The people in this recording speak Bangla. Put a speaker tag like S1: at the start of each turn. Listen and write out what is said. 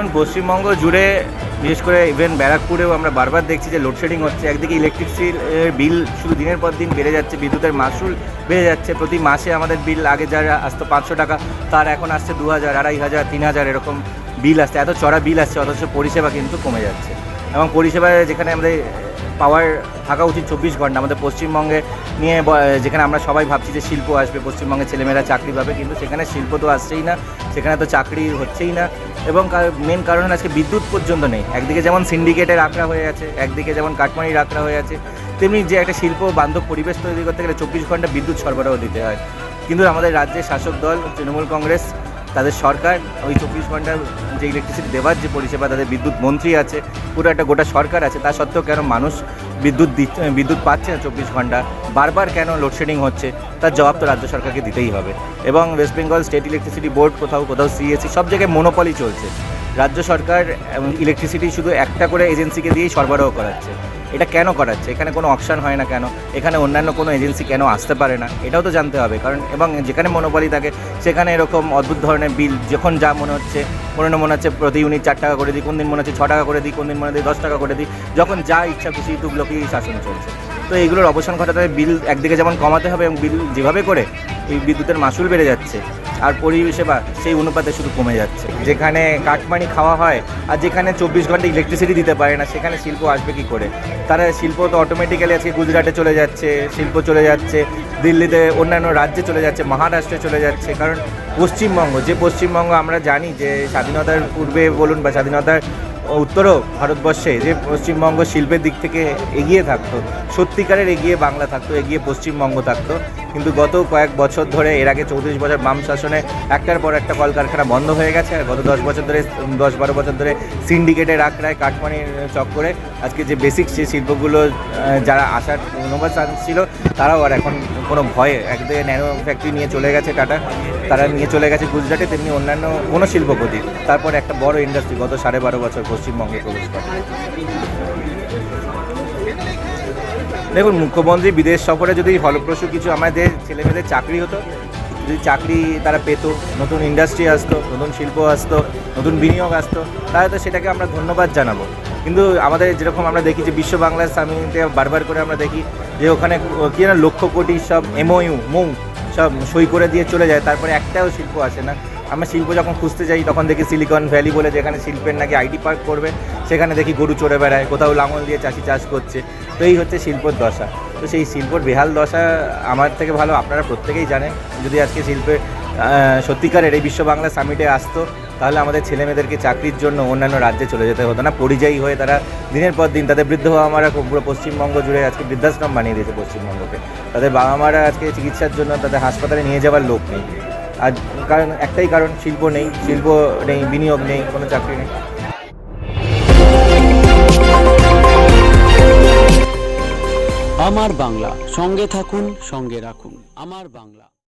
S1: যেমন পশ্চিমবঙ্গ জুড়ে, বিশেষ করে ইভেন ব্যারাকপুরেও আমরা বারবার দেখছি যে লোডশেডিং হচ্ছে। একদিকে ইলেকট্রিসিটির বিল শুধু দিনের পর দিন বেড়ে যাচ্ছে, বিদ্যুতের মাসুল বেড়ে যাচ্ছে। প্রতি মাসে আমাদের বিল আগে যারা আসতো পাঁচশো টাকা, তার এখন আসছে দু হাজার, আড়াই হাজার, তিন হাজার এরকম বিল আসছে। এত চড়া বিল আসছে, অথচ পরিষেবা কিন্তু কমে যাচ্ছে। এবং পরিষেবা যেখানে আমাদের পাওয়ার থাকা উচিত চব্বিশ ঘণ্টা। আমাদের পশ্চিমবঙ্গে নিয়ে যেখানে আমরা সবাই ভাবছি যে শিল্প আসবে, পশ্চিমবঙ্গের ছেলেমেয়েরা চাকরি পাবে, কিন্তু সেখানে শিল্প তো আসছেই না, সেখানে তো চাকরি হচ্ছেই না। এবং মেন কারণ আজকে বিদ্যুৎ পর্যন্ত নেই। একদিকে যেমন সিন্ডিকেটের আঁকড়া হয়ে আছে, একদিকে যেমন কাঠমানির আঁকড়া হয়ে আছে, তেমনি যে একটা শিল্প বান্ধব পরিবেশ তৈরি করতে গেলে চব্বিশ ঘণ্টা বিদ্যুৎ সরবরাহ দিতে হয়। কিন্তু আমাদের রাজ্যের শাসক দল, তৃণমূল কংগ্রেস, তাদের সরকার ওই চব্বিশ ঘণ্টার যে ইলেকট্রিসিটি দেওয়ার যে পরিষেবা, তাদের বিদ্যুৎ মন্ত্রী আছে, পুরো একটা গোটা সরকার আছে, তা সত্ত্বেও কেন মানুষ বিদ্যুৎ বিদ্যুৎ পাচ্ছে না চব্বিশ ঘণ্টা? বারবার কেন লোডশেডিং হচ্ছে? তার জবাব তো রাজ্য সরকারকে দিতেই হবে। এবং West Bengal state electricity board কোথাও কোথাও সিএসসি সব জায়গায় মনোপলি চলছে। রাজ্য সরকার ইলেকট্রিসিটি শুধু একটা করে এজেন্সিকে দিয়েই সরবরাহ করাচ্ছে। এটা কেন করাচ্ছে? এখানে কোনো অপশান হয় না কেন? এখানে অন্যান্য কোনো এজেন্সি কেন আসতে পারে না? এটাও তো জানতে হবে। কারণ এবং যেখানে মনোপলি থাকে, সেখানে এরকম অদ্ভুত ধরনের বিল যখন যা মনে হচ্ছে কোনো মনে হচ্ছে প্রতি ইউনিট চার টাকা করে দিই কোন দিন মনে হচ্ছে ছ টাকা করে দিই কোন দিন মনে হচ্ছে দশ টাকা করে দিই, যখন যা ইচ্ছা খুশি তুগলকেই শাসন চলছে। তো এইগুলোর অবসান ঘটাতে বিল একদিকে যেমন কমাতে হবে এবং বিল যেভাবে করে, এই বিদ্যুতের মাসুল বেড়ে যাচ্ছে। আর পরিষেবা সেই অনুপাতে শুধু কমে যাচ্ছে। যেখানে কাঠমানি খাওয়া হয় আর যেখানে চব্বিশ ঘণ্টা ইলেকট্রিসিটি দিতে পারে না, সেখানে শিল্প আসবে কি করে? তারা শিল্প তো অটোমেটিক্যালি আজকে গুজরাটে চলে যাচ্ছে, শিল্প চলে যাচ্ছে, দিল্লিতে অন্যান্য রাজ্যে চলে যাচ্ছে, মহারাষ্ট্রে চলে যাচ্ছে। কারণ পশ্চিমবঙ্গ, যে পশ্চিমবঙ্গ আমরা জানি যে স্বাধীনতার পূর্বে বলুন বা স্বাধীনতার উত্তরও ভারতবর্ষে যে পশ্চিমবঙ্গ শিল্পের দিক থেকে এগিয়ে থাকতো, সত্যিকারের এগিয়ে বাংলা থাকতো, এগিয়ে পশ্চিমবঙ্গ থাকতো, কিন্তু গত কয়েক বছর ধরে এর আগে চৌত্রিশ বছর বাম শাসনে একটার পর একটা কলকারখানা বন্ধ হয়ে গেছে, আর গত দশ বছর ধরে, দশ বারো বছর ধরে সিন্ডিকেটের আঁকড়ায় কাঠমানির চক্করে আজকে যে বেসিক যে শিল্পগুলো যারা আসার অনুবাদ ছিল, তারাও আর এখন কোনো ভয়ে একদিকে ন্যানো ফ্যাক্টরি নিয়ে চলে গেছে টাটা, তারা নিয়ে চলে গেছে গুজরাটে, তেমনি অন্যান্য কোনো শিল্পপতি, তারপর একটা বড় ইন্ডাস্ট্রি গত সাড়ে বারো বছর পশ্চিমবঙ্গে প্রবেশ করে। দেখুন, মুখ্যমন্ত্রী বিদেশ সফরে যদি ফলপ্রসূ কিছু আমাদের ছেলেমেয়েদের চাকরি হতো, যদি চাকরি তারা পেত, নতুন ইন্ডাস্ট্রি আসতো, নতুন শিল্প আসতো, নতুন বিনিয়োগ আসতো, তাহলে তো সেটাকে আমরা ধন্যবাদ জানাব। কিন্তু আমাদের যেরকম আমরা দেখি যে বিশ্ব বাংলা সামিটে বারবার করে আমরা দেখি যে ওখানে কী না লক্ষ কোটি সব এমওইউ মৌ, সব সই করে দিয়ে চলে যায়, তারপরে একটাও শিল্প আসে না। আমরা শিল্প যখন খুঁজতে যাই, তখন দেখি সিলিকন ভ্যালি বলে যেখানে শিল্পের নাকি আইডি পার্ক করবে, সেখানে দেখি গরু চড়ে বেড়ায়, কোথাও লাঙল দিয়ে চাষি চাষ করছে। তো এই হচ্ছে শিল্পর দশা। তো সেই শিল্পর বেহাল দশা আমার থেকে ভালো, আপনারা প্রত্যেকেই জানেন। যদি আজকে শিল্পের সত্যিকারের এই বিশ্ব বাংলা সামিটে আসতো, তাহলে আমাদের ছেলেমেয়েদেরকে চাকরির জন্য অন্যান্য রাজ্যে চলে যেতে হতো না। পরিযায়ী হয়ে তারা দিনের পর দিন, তাদের বৃদ্ধ বাবা মারা পুরো পশ্চিমবঙ্গ জুড়ে আজকে বৃদ্ধাশ্রম বানিয়ে দিয়েছে পশ্চিমবঙ্গকে। তাদের বাবা মারা আজকে চিকিৎসার জন্য তাদের হাসপাতালে নিয়ে যাওয়ার লোক নেই। আর কারণ একটাই কারণ, শিল্প নেই শিল্প নেই, বিনিয়োগ নেই, কোনো চাকরি নেই।
S2: আমার বাংলা, সঙ্গে থাকুন, সঙ্গে রাখুন। আমার বাংলা।